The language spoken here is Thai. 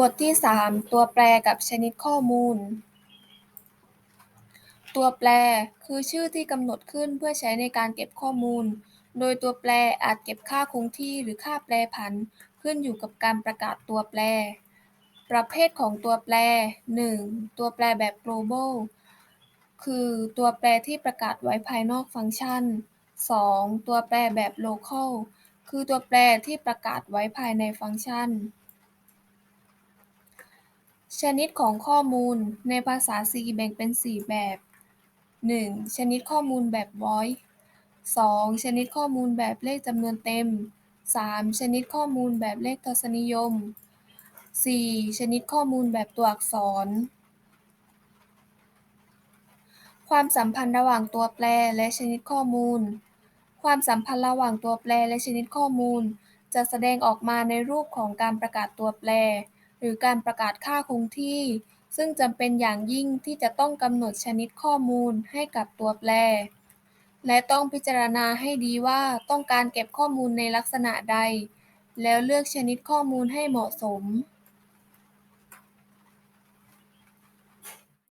บทที่ 3 ตัวแปรกับชนิดข้อมูล ตัวแปรคือชื่อที่กำหนดขึ้นเพื่อใช้ในการเก็บข้อมูล โดยตัวแปรอาจเก็บค่าคงที่หรือค่าแปรผัน ขึ้นอยู่กับการประกาศตัวแปร ประเภทของตัวแปร 1. ตัวแปรแบบ global คือตัวแปรที่ประกาศไว้ภายนอกฟังก์ชัน 2. ตัวแปรแบบ local คือตัวแปรที่ประกาศไว้ภายในฟังก์ชัน ชนิดของข้อมูล ในภาษา C แบ่งเป็น 4 แบบ 1. ชนิดข้อมูลแบบ void 2. ชนิดข้อมูลแบบเลขจำนวนเต็ม 3. ชนิดข้อมูลแบบเลขทศนิยม 4. ชนิดข้อมูลแบบตัวอักษร ความสัมพันธ์ระหว่างตัวแปรและชนิดข้อมูล ความสัมพันธ์ระหว่างตัวแปรและชนิดข้อมูล จะแสดงออกมาในรูปของการประกาศตัวแปร หรือการประกาศค่าคงที่ ซึ่งจำเป็นอย่างยิ่งที่จะต้องกำหนดชนิดข้อมูลให้กับตัวแปร และต้องพิจารณาให้ดีว่าต้องการเก็บข้อมูลในลักษณะใด แล้วเลือกชนิดข้อมูลให้เหมาะสม